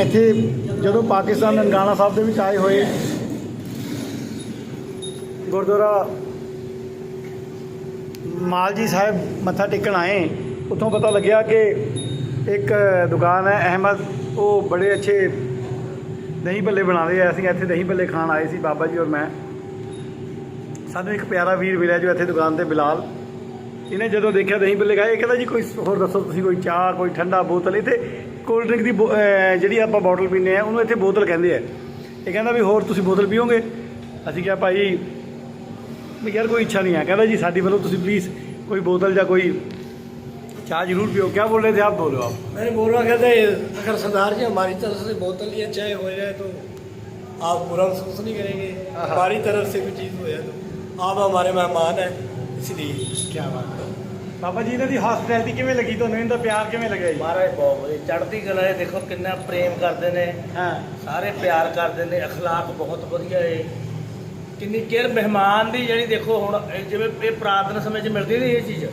ਇੱਥੇ ਜਦੋਂ ਪਾਕਿਸਤਾਨ ਨਨਕਾਣਾ ਸਾਹਿਬ ਦੇ ਵਿੱਚ ਆਏ ਹੋਏ ਗੁਰਦੁਆਰਾ ਮਾਲਜੀ ਸਾਹਿਬ ਮੱਥਾ ਟੇਕਣ ਆਏ, ਉੱਥੋਂ ਪਤਾ ਲੱਗਿਆ ਕਿ ਇੱਕ ਦੁਕਾਨ ਹੈ, ਅਹਿਮਦ, ਉਹ ਬੜੇ ਅੱਛੇ ਦਹੀਂ ਭੱਲੇ ਬਣਾਉਂਦੇ ਆ। ਅਸੀਂ ਇੱਥੇ ਦਹੀਂ ਭੱਲੇ ਖਾਣ ਆਏ ਸੀ, ਬਾਬਾ ਜੀ ਔਰ ਮੈਂ। ਸਾਨੂੰ ਇੱਕ ਪਿਆਰਾ ਵੀਰ ਮਿਲਿਆ ਜੋ ਇੱਥੇ ਦੁਕਾਨ ਤੇ ਬਿਲਾਲ ਇਹਨੇ ਜਦੋਂ ਦੇਖਿਆ ਦਹੀਂ ਭੱਲੇ ਖਾਏ ਇਹ ਕਹਿੰਦਾ ਜੀ ਕੋਈ ਹੋਰ ਦੱਸੋ ਤੁਸੀਂ ਕੋਈ ਚਾਹ ਕੋਈ ਠੰਡਾ ਬੋਤਲ ਇੱਥੇ ਕੋਲਡ ਡਰਿੰਕ ਦੀ ਬੋ- ਅਹ ਜਿਹੜੀ ਆਪਾਂ ਬੋਟਲ ਪੀਂਦੇ ਆ ਉਹਨੂੰ ਇੱਥੇ ਬੋਤਲ ਕਹਿੰਦੇ ਆ ਇਹ ਕਹਿੰਦਾ ਵੀ ਹੋਰ ਤੁਸੀਂ ਬੋਤਲ ਪੀਓਗੇ ਅਸੀਂ ਕਿਹਾ ਭਾਈ ਵੀ ਯਾਰ ਕੋਈ ਇੱਛਾ ਨਹੀਂ ਹੈ ਕਹਿੰਦਾ ਜੀ ਸਾਡੀ ਵੱਲੋਂ ਤੁਸੀਂ ਪਲੀਜ਼ ਕੋਈ ਬੋਤਲ ਜਾਂ ਕੋਈ ਚਾਹ ਜ਼ਰੂਰ पियो क्या बोल रहे थे आप बोलो आप मैंने बोल रहा कहते अगर सरदार जी हमारी तरफ से बोतल या चाय हो जाए तो आप बुरा महसूस नहीं करेंगे हमारी तरफ से कोई चीज़ हो जाए तो आप हमारे मेहमान हैं इसलिए ਕੀ ਬਾਤ ਹੈ ਬਾਬਾ ਜੀ ਇਹਨਾਂ ਦੀ ਹਸਪਿਟੈਲਿਟੀ ਕਿਵੇਂ ਲੱਗੀ ਤੁਹਾਨੂੰ ਇਹਨਾਂ ਦਾ ਪਿਆਰ ਕਿਵੇਂ ਲੱਗਿਆ ਜੀ ਮਹਾਰਾਜ ਬਹੁਤ ਵਧੀਆ ਚੜ੍ਹਦੀ ਕਲਾ ਹੈ ਦੇਖੋ ਕਿੰਨਾ ਪ੍ਰੇਮ ਕਰਦੇ ਨੇ ਹਾਂ ਸਾਰੇ ਪਿਆਰ ਕਰਦੇ ਨੇ اخلاق ਬਹੁਤ ਵਧੀਆ ਹੈ ਕਿੰਨੀ ਕੇਅਰ ਮਹਿਮਾਨ ਦੀ ਜਿਹੜੀ ਦੇਖੋ ਹੁਣ ਇਹ ਜਿਵੇਂ ਇਹ ਪ੍ਰਾਰਥਨਾ ਸਮੇਂ 'ਚ ਮਿਲਦੀ ਨਹੀਂ ਇਹ ਚੀਜ਼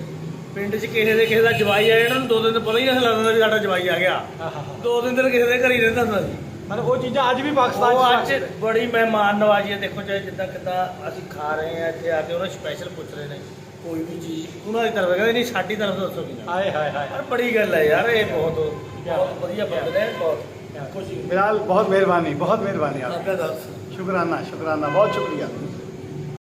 ਪਿੰਡ 'ਚ ਕਿਸੇ ਦੇ ਕਿਸੇ ਦਾ ਜਵਾਈ ਆਇਆ ਇਹਨਾਂ ਨੂੰ ਦੋ ਦਿਨ ਤੋਂ ਪਤਾ ਹੀ ਨਹੀਂ ਲੱਗਦਾ ਵੀ ਸਾਡਾ ਜਵਾਈ ਆ ਗਿਆ ਦੋ ਦਿਨ ਤੱਕ ਕਿਸੇ ਦੇ ਘਰ ਹੀ ਰਹਿੰਦਾ ਹੁੰਦਾ ਸੀ ਮਤਲਬ ਉਹ ਚੀਜ਼ਾਂ ਅੱਜ ਵੀ ਪਾਕਿਸਤਾਨ ਉਹ 'ਚ ਅੱਜ ਬੜੀ ਮਹਿਮਾਨ ਨਵਾਜ਼ੀ ਹੈ ਦੇਖੋ ਚਾਹੇ ਜਿੱਦਾਂ ਕਿੱਦਾਂ ਅਸੀਂ ਖਾ ਰਹੇ ਹਾਂ ਇੱਥੇ ਆ ਕੇ ਉਹਨਾਂ ਸਪੈਸ਼ਲ ਪੁੱਛ ਰਹੇ ਨੇ ਕੋਈ ਵੀ ਚੀਜ਼ ਉਹਨਾਂ ਦੀ ਤਰਫ ਕਹਿੰਦੇ ਨਹੀਂ ਸਾਡੀ ਤਰਫ ਤੋਂ ਦੱਸੋ ਕਿੰਨਾ। ਹਾਏ ਹਾਏ ਹਾਏ। ਪਰ ਬੜੀ ਗੱਲ ਹੈ ਯਾਰ ਇਹ ਬਹੁਤ ਬਹੁਤ ਵਧੀਆ ਬੰਦੇ ਨੇ ਬਹੁਤ ਖੁਸ਼ੀ ਬਿਲਾਲ ਬਹੁਤ ਮਿਹਰਬਾਨੀ ਬਹੁਤ ਮਿਹਰਬਾਨੀ ਆਪ ਆਪਕਾ ਦੱਸ। ਸ਼ੁਕਰਾਨਾ ਸ਼ੁਕਰਾਨਾ ਬਹੁਤ ਸ਼ੁਕਰੀਆ।